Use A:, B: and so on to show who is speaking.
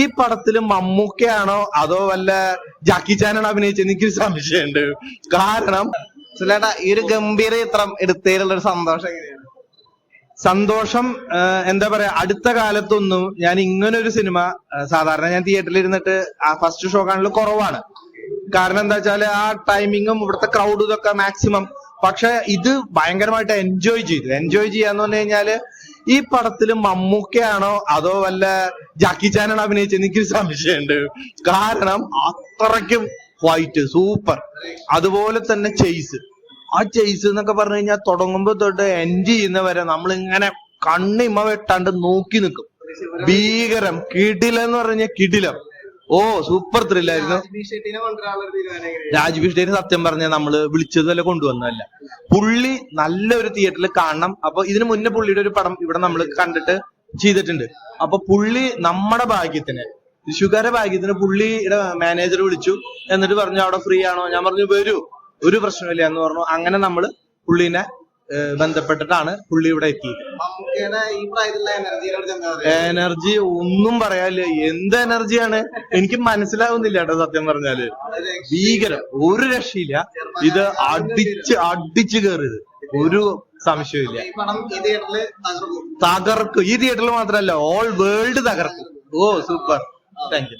A: ഈ പടത്തിൽ മമ്മൂക്കയാണോ അതോ വല്ല ജാക്കി ചാനാണോ അഭിനയിച്ചത്? എനിക്കൊരു സംശയമുണ്ട്. കാരണം
B: സുലേട്ടാ ഈ ഒരു ഗംഭീര ചിത്രം എടുത്തതിലുള്ള ഒരു സന്തോഷം
A: സന്തോഷം എന്താ പറയാ അടുത്ത കാലത്തൊന്നും ഞാൻ ഇങ്ങനെ ഒരു സിനിമ സാധാരണ ഞാൻ തിയേറ്ററിൽ ഇരുന്നിട്ട് ആ ഫസ്റ്റ് ഷോ കാണൽ കുറവാണ്. കാരണം എന്താ വെച്ചാൽ ആ ടൈമിങ്ങും ഇവിടുത്തെ ക്രൗഡും ഇതൊക്കെ മാക്സിമം പക്ഷെ ഇത് ഭയങ്കരമായിട്ട് എൻജോയ് ചെയ്തു. എൻജോയ് ചെയ്യാന്ന് പറഞ്ഞു കഴിഞ്ഞാൽ ഈ പടത്തിൽ മമ്മൂക്കയാണോ അതോ വല്ല ജാക്കി ചാനാണോ അഭിനയിച്ചത് എനിക്കൊരു സംശയമുണ്ട്. കാരണം അത്രയ്ക്കും വൈറ്റ് സൂപ്പർ അതുപോലെ തന്നെ ചെയ്സ് ആ ചെയ്സ് എന്നൊക്കെ പറഞ്ഞു കഴിഞ്ഞാൽ തുടങ്ങുമ്പോ തൊട്ട് എൻഡ് ചെയ്യുന്നവരെ നമ്മൾ ഇങ്ങനെ കണ്ണിമ വെട്ടാണ്ട് നോക്കി നിൽക്കും. ഭീകരം കിടിലം എന്ന് പറഞ്ഞ കിടിലം. ഓ സൂപ്പർ ത്രില്ലായിരുന്നു
B: രാജ്ബി ഷെട്ടിനെ
A: സത്യം പറഞ്ഞ നമ്മൾ വിളിച്ചത് വല്ല കൊണ്ടുവന്നതല്ല. പുള്ളി നല്ലൊരു തിയേറ്ററിൽ കാണണം. അപ്പൊ ഇതിനു മുന്നേ പുള്ളിയുടെ ഒരു പടം ഇവിടെ നമ്മൾ കണ്ടിട്ട് ചെയ്തിട്ടുണ്ട്. അപ്പൊ പുള്ളി നമ്മുടെ ഭാഗ്യത്തിന് ഋഷുകാരുടെ ഭാഗ്യത്തിന് പുള്ളിയുടെ മാനേജർ വിളിച്ചു. എന്നിട്ട് പറഞ്ഞു അവിടെ ഫ്രീ ആണോ? ഞാൻ പറഞ്ഞു വരൂ. ഒരു പ്രശ്നമില്ല എന്ന് പറഞ്ഞു. അങ്ങനെ നമ്മൾ പുള്ളിനെ ബന്ധപ്പെട്ടിട്ടാണ് പുള്ളി ഇവിടെ എത്തിയത്. എനർജി ഒന്നും പറയാനില്ല. എന്ത് എനർജിയാണ് എനിക്ക് മനസ്സിലാവുന്നില്ല കേട്ടോ സത്യം പറഞ്ഞാൽ. ഭീകരം ഒരു രക്ഷയില്ല. ഇത് അടിച്ച് അടിച്ച് കയറിയത് ഒരു സംശയമില്ല തകർക്കും. ഈ തിയേറ്ററിൽ മാത്രമല്ല ഓൾ വേൾഡ് തകർക്കും. ഓ സൂപ്പർ താങ്ക് യു